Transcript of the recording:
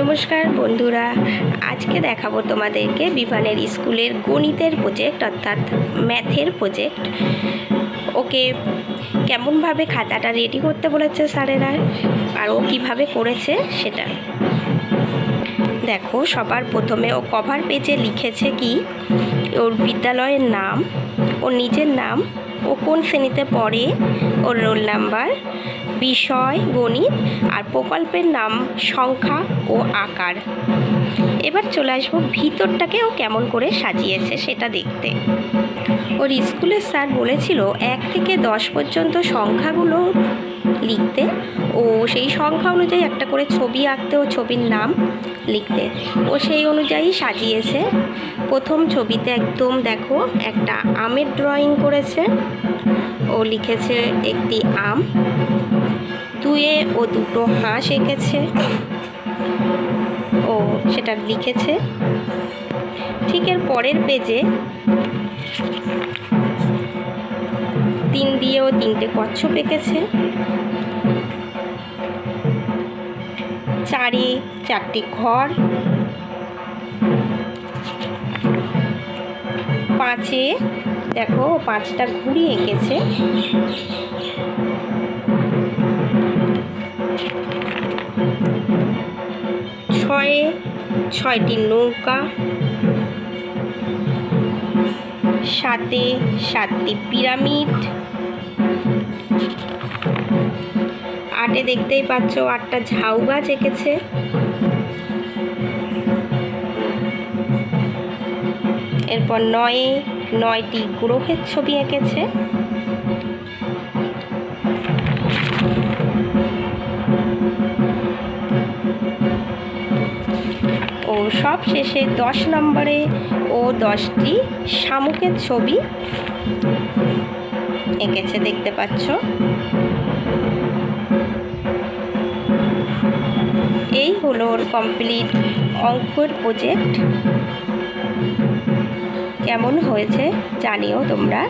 নমস্কার বন্ধুরা, আজকে দেখাবো তোমাদেরকে বিভানের স্কুলের গণিতের প্রজেক্ট অর্থাৎ ম্যাথের প্রজেক্ট ওকে, কেমনভাবে খাতাটা রেডি করতে বলেছে স্যারেরা, আর ও কীভাবে করেছে সেটা। দেখো, সবার প্রথমে ও কভার পেজে লিখেছে কি, ওর বিদ্যালয়ের নাম, ওর নিজের নাম ও কোন শ্রেণীতে পড়ে? ওর রোল নাম্বার বিষয়, গণিত আর প্রকল্পের নাম, সংখ্যা ও আকার। এবার চলে আসব ভিতরটাকে ও কেমন করে সাজিয়েছে সেটা দেখতে। ওর স্কুলের স্যার বলেছিল, এক থেকে দশ পর্যন্ত সংখ্যাগুলো লিখতে। ও সেই সংখ্যা অনুযায়ী একটা করে ছবি আঁকতে ও ছবির নাম লিখতে। ও সেই অনুযায়ী সাজিয়েছে। প্রথম ছবিতে একদম দেখো একটা আমের ড্রয়িং করেছে। ও লিখেছে একটি আম। দুয়ে ও দুটো হাঁস এঁকেছে। ও সেটা লিখেছে। ঠিক এর পরের পেজে তিন দিয়েও তিনটে কচ্ছপ এঁকেছে। চারে চারটি ঘর। পাঁচে, দেখো, পাঁচটা ঘুড়ি এঁকেছে। ছয়ে ছয়টি নৌকা। সাতে সাতটি পিরামিড। আটে দেখতেই পাচ্ছ আটটা ঝাউ গাছ এঁকেছে। এরপর নয়ে, নয়টি গ্রহের ছবি এঁকেছে। সব শেষে দশ নম্বরে ও দশটি শামুকের ছবি এঁকেছে, দেখতে পাচ্ছ। এই হলো ওর কমপ্লিট অঙ্কর প্রজেক্ট। কেমন হয়েছে জানিও তোমরা।